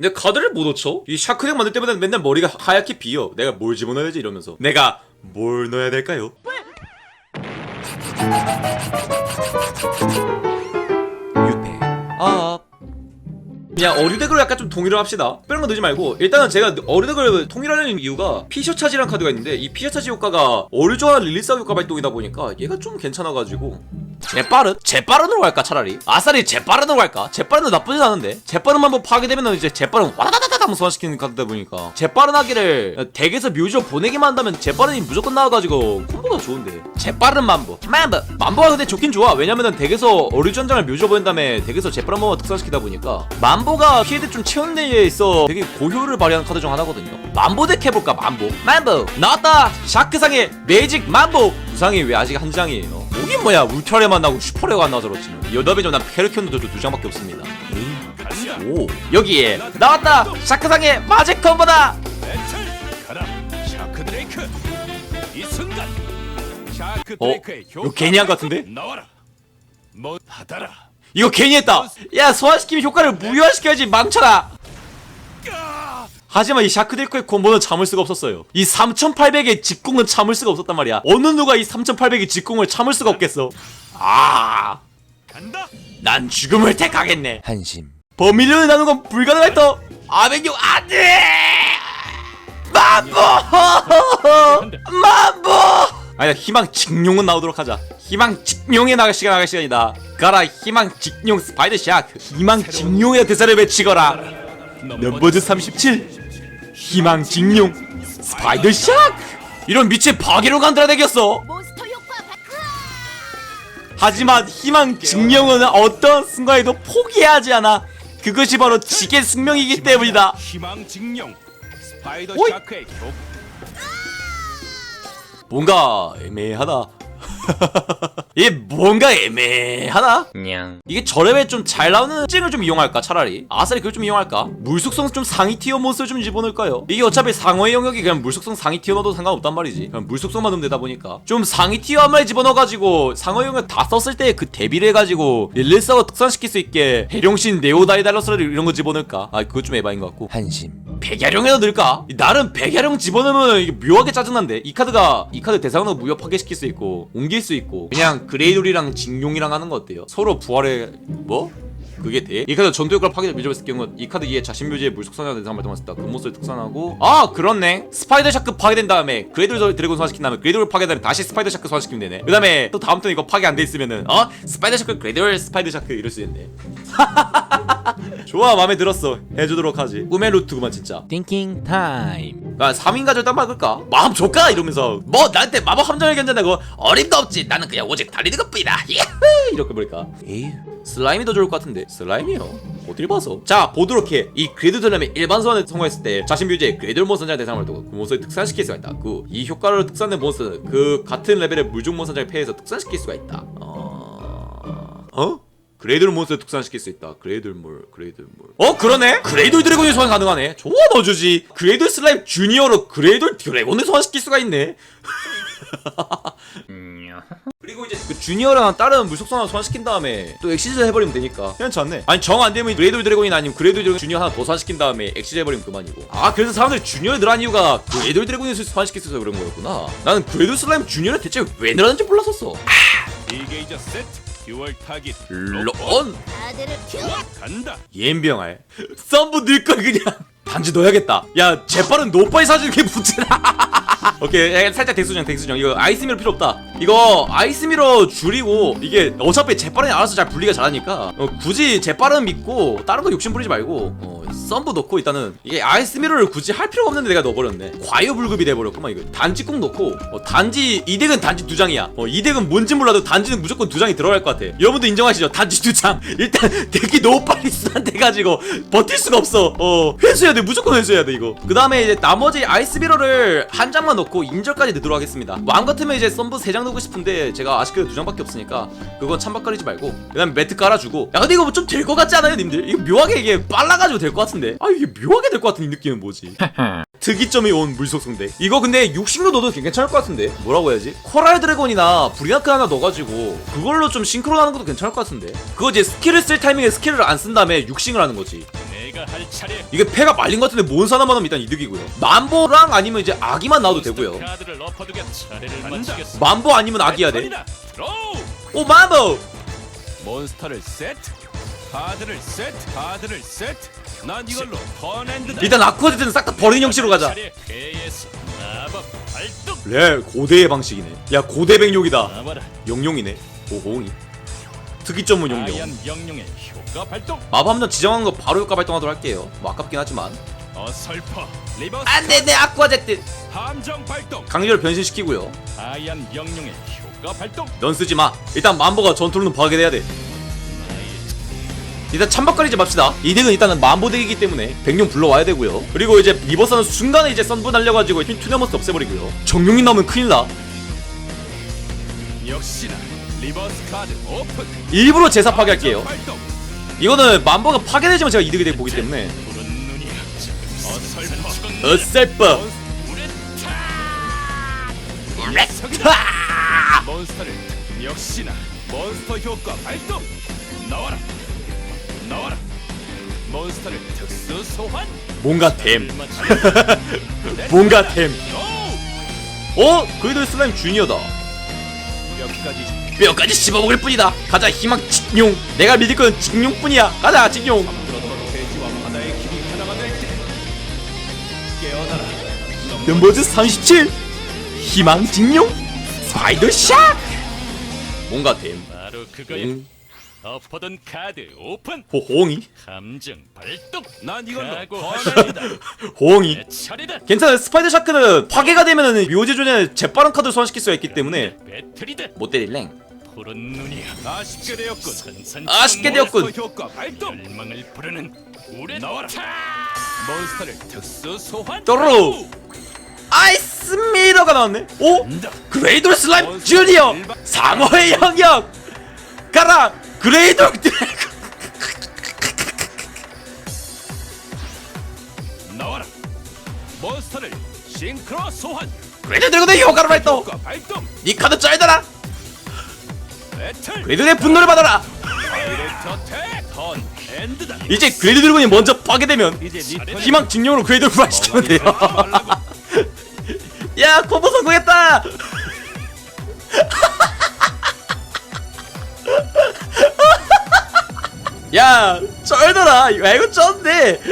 근데 카드를 못 놓쳐? 이 샤크덱 만들 때마다 맨날 머리가 하얗게 비어. 내가 뭘 집어넣어야 되지 이러면서. 내가 뭘 넣어야 될까요? 유패. 아 그냥 어류덱으로 약간 좀 동의를 합시다. 특별한 거 넣지 말고. 일단은 제가 어류덱을 통일하려는 이유가 피셔 차지란 카드가 있는데 이 피셔 차지 효과가 어류조화 릴리스 효과 발동이다 보니까 얘가 좀 괜찮아가지고 재빠른? 재빠른으로 갈까 차라리? 아싸리 재빠른으로 갈까? 재빠른도 나쁘진 않은데? 재빠른만 한번 파괴되면 이제 재빠른 와다다다다 하면 소환시키는 카드다 보니까. 재빠른 하기를 덱에서 묘지로 보내기만 한다면 재빠른이 무조건 나와가지고 콤보가 좋은데. 재빠른 만보. 만보. 만보가 근데 좋긴 좋아. 왜냐면은 덱에서 어류전장을 묘지로 보낸 다음에 덱에서 재빠른 만보 특성시키다 보니까 만보가 피해를 좀 채우는 데에 있어 되게 고효를 발휘하는 카드 중 하나거든요. 만보 덱 해볼까 만보? 만보. 나왔다! 샤크상의 매직 만보! 부상이 왜 아직 한 장이에요 이게 뭐야. 울트라레 만 나고 슈퍼레가 안 나와서 그렇지. 여덟배전 난 페르키온도 두 장밖에 없습니다. 오 여기에 나왔다. 샤크상의 마직 콤보다. 멘탈 가라. 샤크 드레이크. 이 순간 샤크 어? 드레이크의 이거 괜히 한 것 같은데? 나와라. 뭐 받아라. 이거 괜히 했다. 야 소환시키면 효과를 무효화시켜야지. 망쳐라. 까! 하지만 이 샤크데코의 콤보는 참을 수가 없었어요. 이 3800의 직공은 참을 수가 없었단 말이야. 어느 누가 이 3800의 직공을 참을 수가 없겠어? 아난 간다. 죽음을 택하겠네. 한심. 버밀리언을 나누는 건 불가능했다 아백용 안돼! 만보! 만보! 아니다 희망 직룡은 나오도록 하자. 희망 직룡에 나갈 시간 나갈 시간이다. 가라 희망 직룡 스파이더 샤크. 희망 직룡의 대사를 외치거라. 넘버즈 37 희망 직룡 스파이더 샤크 이런 미친 파괴로 간드라 덱이었어 몬스터 효과 발- 하지만 희망 증명은 어떤 순간에도 포기하지 않아. 그것이 바로 지게 숙명이기 때문이다. 희망 증명 스파이더 오이. 샤크의 효 뭔가 애매하다. 이게 뭔가 애매하다? 냥. 이게 저렴에 좀 잘 나오는 찡을 좀 이용할까 차라리? 아싸리 그걸 좀 이용할까? 물속성 좀 상위 티어 몬스터 좀 집어넣을까요? 이게 어차피 상어의 영역이 그냥 물속성 상위 티어 넣어도 상관없단 말이지. 그냥 물속성만 넣으면 되다 보니까. 좀 상위 티어 한 마리 집어넣어가지고 상어 영역 다 썼을 때 그 대비를 해가지고 릴리스하고 특산시킬 수 있게 해룡신 네오다이달러스를 이런 거 집어넣을까? 아 그거 좀 에바인 것 같고. 한심 백야룡에도 넣을까? 나름 백야룡 집어넣으면 이게 묘하게 짜증난데 이 카드가 이 카드 대상으로 무효 파괴시킬 수 있고 옮길 수 있고 그냥 그레이돌이랑 징용이랑 하는 거 어때요? 서로 부활해 뭐? 그게 돼? 이 카드 전투 효과를 파괴 밀접했을 경우 이 카드 이에 자신 묘지의 물속선이나 대상 발동했을 때 금모스를 특산하고 아 그렇네. 스파이더 샤크 파괴된 다음에 그레이돌 드래곤 소환시킨 다음에 그레이돌 파괴된 다음에 다시 스파이더 샤크 소환시키면 되네. 그 다음에 또 다음 턴 이거 파괴 안 돼 있으면은 어? 스파이더 샤크 그레이돌 스파이더 샤크 이럴 수 있네. 좋아 마음에 들었어. 해주도록 하지. 꿈의 루트구만 진짜. 띵킹 타임 나 3인 가족 딱 막을까? 마음 족가 이러면서. 뭐 나한테 마법 함정을 견뎌내고? 어림도 없지. 나는 그냥 오직 달리는 것뿐이다. 이렇게 버릴까? 에휴 슬라임이 더 좋을 것 같은데 슬라임이요? 어딜 봐서 자 보도록 해 이 그레이드 전람의 일반 소환을 성공했을 때 자신 뷰지의 그레이드 몬스터장 대상을 두고 그 몬스터를 특산시킬 수가 있다 그 이 효과를 특산된 몬스터는 그 같은 레벨의 물중 몬스터장을 패해서 특산시킬 수가 있다 어... 어? 그레이돌 몬스터 특산시킬 수 있다. 그레이돌 몰, 그레이돌 몰. 어, 그러네? 그레이돌 드래곤이 소환 가능하네. 좋아, 넣어주지. 그레이돌 슬라임 주니어로 그레이돌 드래곤을 소환시킬 수가 있네. 그리고 이제 그 주니어랑 다른 물속성을 소환시킨 다음에 또 엑시즈 해버리면 되니까. 괜찮네. 아니 정 안 되면 그레이돌 드래곤이나 아니면 그레이돌 드래곤 주니어 하나 더 소환시킨 다음에 엑시즈 해버리면 그만이고. 아 그래서 사람들이 주니어를 늘한 이유가 그레이돌 드래곤을 소환시킬 수 있어서 그런 거였구나. 나는 그레이돌 슬라임 주니어를 대체 왜 늘었는지 몰랐었어. 디게이저 세트 듀얼 타깃 론 아들을 키워 간다. 옌병알. 썸부 넣을걸 그냥 단지 넣어야겠다. 야 재빠른 노빠이 사진 그게 붙이나 오케이 야, 살짝 덱수정 덱수정. 이거 아이스미러 필요 없다. 이거 아이스미러 줄이고 이게 어차피 재빠른이 알아서 잘 분리가 잘하니까. 어, 굳이 재빠른 믿고 다른 거 욕심 부리지 말고 어, 썸부 넣고 일단은 이게 아이스미러를 굳이 할 필요가 없는데 내가 넣어버렸네. 과유불급이 돼버렸구만 이거. 단지 꼭 넣고. 어, 단지 이 덱은 단지 두 장이야. 어, 이 덱은 뭔지 몰라도 단지는 무조건 두 장이 들어갈 것 같아. 여러분도 인정하시죠? 단지 두장. 일단 덱이 빨리 순환돼가지고 버틸 수가 없어. 어 회수해야 돼 무조건 회수해야 돼 이거. 그 다음에 이제 나머지 아이스미러를 한 장만 넣고 인절까지 넣도록 하겠습니다. 마음 같으면 이제 썸부 세장 넣고 싶은데 제가 아쉽게도 두 장밖에 없으니까 그건 찬박거리지 말고 그 다음에 매트 깔아주고. 야 근데 이거 좀될 것 같지 않아요 님들? 이거 묘하게 이게 빨라가지고 될 것 같은데? 아 이게 묘하게 될 것 같은 이 느낌은 뭐지? 특이점이 온 물속성대. 이거 근데 육식로 넣어도 괜찮을 것 같은데? 뭐라고 해야지? 코랄 드래곤이나 브리아크 하나 넣어가지고 그걸로 좀 싱크로 하는 것도 괜찮을 것 같은데? 그거 이제 스킬을 쓸 타이밍에 스킬을 안 쓴 다음에 육식을 하는 거지. 이게 패가 말린 것 같은데 몬스 하나만 하면 일단 이득이고요 만보랑 아니면 이제 아기만 나와도 되고요. 만보 아니면 아기야 돼. 오 만보 몬스터를 세트. 카드를 세트. 카드를 세트. 난 이걸로 턴엔드다. 일단 아쿠아제트는 싹 다 버리는 형식으로 가자. 그래 고대의 방식이네 야 고대 백룡이다. 용룡이네 오호이 특이 전문 용룡 아얀 영룡의 효과 발동. 마법 함정 지정하는 거 바로 효과 발동하도록 할게요 뭐 아깝긴 하지만 어설퍼. 리버스. 안돼 내 아쿠아 제트 함정 발동. 강렬 변신시키고요 아얀 영룡의 효과 발동. 넌 쓰지 마 일단 만보가 전투로는 파괴돼야 돼 일단 찬박거리지 맙시다 이득은 일단은 만보덱이기 때문에 백룡 불러와야 되고요 그리고 이제 리버스는 순간에 이제 썬분 날려가지고 힘 투너머스 없애버리고요 정룡이 나오면 큰일 나 역시나. 일부러 제사 파괴할게요. 이거는 만보가 파괴되지만 제가 이득이 되고 보기 때문에 푸른 눈이야. 어설퍼. 어설퍼 타! 몬스터를 역시나 몬스터 효과 발동. 나와라. 나와라. 몬스터를 특수 소환. 뭔가 됨 뭔가 됨 오! 어? 그래도 슬라임 주니어다 여기까지 뼈까지 씹어먹을 뿐이다 가자 희망 직룡 내가 믿을 건 직룡뿐이야 가자 직룡. 넘버즈 37 희망 직룡 스파이더 샥 뭔가 됨 바로 그거야. 응. 엎어둔 카드 오픈. 호홍이 감정 발동. 난 이걸로 네. 번한다. 호홍이 내 차례다. 괜찮아 스파이더 샤크는 파괴가 되면은 묘제 존에 재빠른 카드를 소환시킬 수가 있기 때문에 배틀이다. 못 때릴랭 푸른 눈이야. 아쉽게 되었군. 산산 아쉽게 되었군. 효과 발동. 열망을 부르는 우레 나와라. 몬스터를 특수 소환. 또르. 아이스 미러가 나왔네 오? 간다. 그레이돌 슬라임 주니어 상어의 영역 가라 그레이돌 드래곤 나와라. 몬스터를 싱크로 소환. 그레이돌 드래곤의 효과를 발동 효과 발동. 니 카드 짤더라 배틀. 그레이돌의 분노를 받아라 엔드다. 이제 그레이돌 드래곤이 먼저 파괴되면. 희망 직령으로 그레이돌 부활시키면 돼요 말라고. 야 콤보 성공했다 야 쩔더라 야 이거 쩐데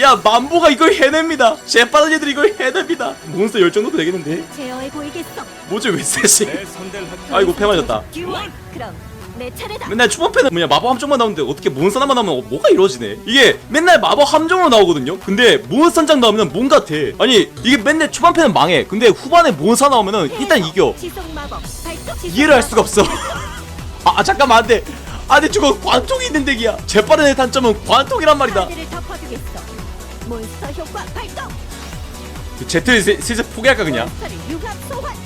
야 만보가 이걸 해냅니다 재빠른 애들이 이걸 해냅니다 몬스터 열 정도도 되겠는데 제어해 보이겠어. 뭐지 왜할 아이고 패 맞았다. 맨날 초반패는 뭐냐 마법 함정만 나오는데 어떻게 몬스터 하나만 나오면 뭐가 이루어지네? 이게 맨날 마법 함정으로 나오거든요? 근데 몬스터 한장 나오면 뭔가 돼. 아니 이게 맨날 초반패는 망해. 근데 후반에 몬스터 나오면은 일단 이겨. 이해를 할 수가. 없어. 아, 아 잠깐만 안돼. 안돼 저거 관통이 있는 덱이야. 재빠른 애 단점은 관통이란 말이다. 몬스터 효과 발동. 그 제트를 세- 슬슬 포기할까 그냥.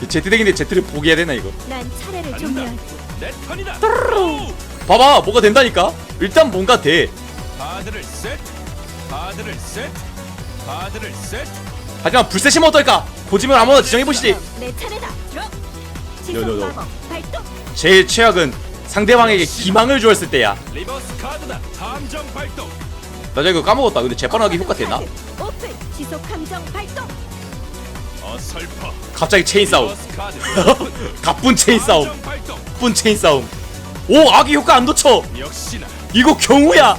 그 제트 덱인데 제트를 포기해야 되나 이거 난 차례를 간다. 종료하지. 내 턴이다. 오! 봐봐 뭐가 된다니까 일단 뭔가 돼 카드를 세트. 카드를 세트. 카드를 세트. 하지만 불세시면 어떨까 고지면 아무나 지정해보시지 그럼 내 차례다. 드롭. 너, 지속 너, 너. 마법 발동. 제일 최악은 상대방에게 기망을 주었을 때야 리버스 카드다. 함정 발동. 나 저거 까먹었다 근데 재빠르게 효과 되나? 오픈. 지속 함정 발동. 갑자기 체인 싸움. 가쁜 체인 싸움. 가쁜 체인 싸움 오 아기 효과 안 놓쳐 이거 경우야.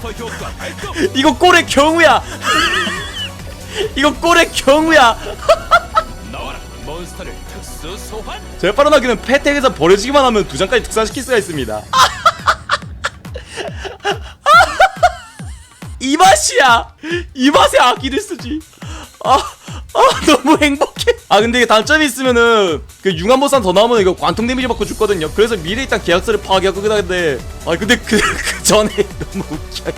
이거 꼴의 경우야 이거 꼴의 경우야 특수 소환. 재빠른하기는 패택에서 버려지기만 하면 두 장까지 특산시킬 수가 있습니다 이 맛이야 이 맛에 아기를 쓰지 아, 아 너무 행복해 아 근데 이게 단점이 있으면은 그 융합보산 더 나오면 이거 관통 데미지 받고 죽거든요 그래서 미리 일단 계약서를 파악하고 그다는데 아 근데 그, 그 전에 너무 웃겨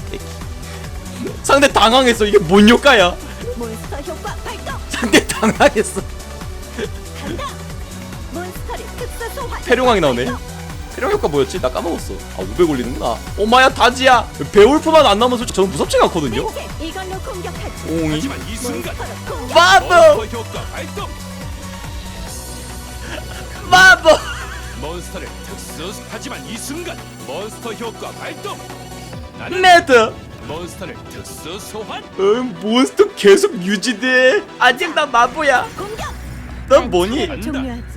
상대 당황했어 이게 뭔 효과야 몬스터 효과 발동. 상대 당황했어 간다. 몬스터를 특수 소환. 페룡왕이 나오네. 페룡 효과 뭐였지? 나 까먹었어 아 500 올리는구나 오마야 다지야 배울프만 안 나오면 솔직히 저는 무섭지가 않거든요 맹세. 이걸로 공격하지. 옹이 하지만 이 순간. 마법. 마법 몬스터를 특수 하지만 이 순간 몬스터 효과 발동. 나는 레드 몬스터를 특수 소환. 어, 몬스터 계속 유지돼 아직 난 마보야 공격. 넌 뭐니?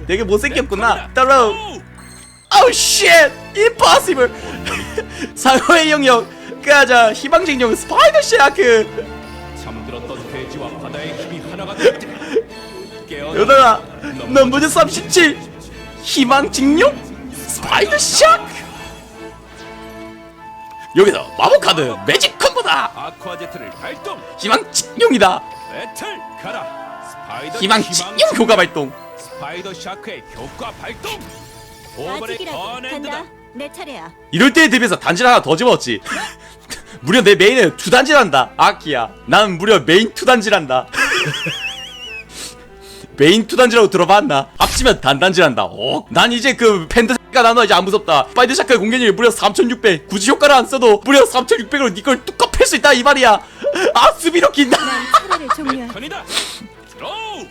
되게 못생겼구나 내 따라 오! 아우 쉣 임파서블 사고의 영역. 가자 희망직용 스파이더 샤크 잠들었던 돼지와 바다의 힘이 하나가. 여다가 넘버즈 37 희망직용 스파이더 샤크 여기서 마법 카드 매직 콤보다. 아쿠아 제트를 발동. 희망직용이다. 배틀 가라. 스파이더 희망직용 효과 발동. 스파이더 샤크의 효과 발동. 오버레 아직이라도 어랜드다. 간다. 내 차례야. 이럴 때에 대비해서 단지를 하나 더 집었지 무려 내 메인에 두 단지란다 아키야 난 무려 메인 투 단지란다 메인 투 단지라고 들어봤나? 합치면 단단지란다 어? 난 이제 그 팬드 가 나눠 이제 안 무섭다 파이드 샤크의 공격력이 무려 3600 굳이 효과를 안 써도 무려 3600으로 니걸 뚜껑 팰수 있다 이 말이야 아 수비로 긴다 난 차례를 종료하지. 턴이다. 드로우.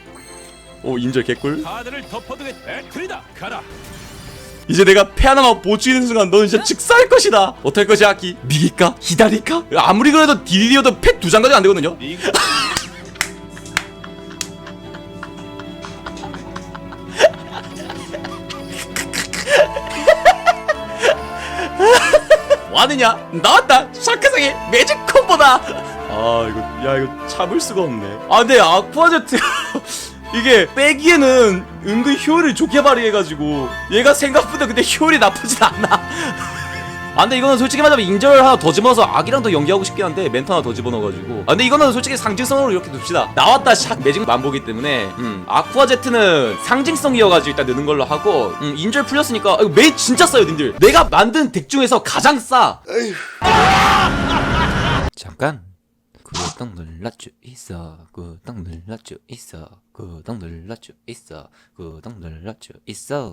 오 인절 개꿀 카드를 덮어두게 배틀이다. 가라. 이제 내가 패 하나만 보충하는 순간 너는 진짜 즉사할 것이다 어떨 것이야 아키 미기까? 히다리까? 아무리 그래도 디디어도 팩두장 가지고 안 되거든요 와느냐? 나왔다! 샤크상의 매직 콤보다! 아 이거 야 이거 참을 수가 없네 아 근데 아쿠아제트 이게 빼기에는 은근 효율을 좋게 발휘해가지고 얘가 생각보다 근데 효율이 나쁘진 않아. 아 근데 이거는 솔직히 말하면 인절 하나 더 집어넣어서 악이랑 더 연기하고 싶긴 한데 멘트 하나 더 집어넣어가지고. 아 근데 이거는 솔직히 상징성으로 이렇게 둡시다. 나왔다 샥 매직 만보기 때문에 음 아쿠아 제트는 상징성이어가지고 일단 넣는 걸로 하고 음 인절 풀렸으니까 아, 이거 메인 진짜 싸요 님들. 내가 만든 덱 중에서 가장 싸. 잠깐 구독 눌러줘 있어. 구독 눌러줘 있어. 구독 눌러줘 있어. 구독 눌러줘 있어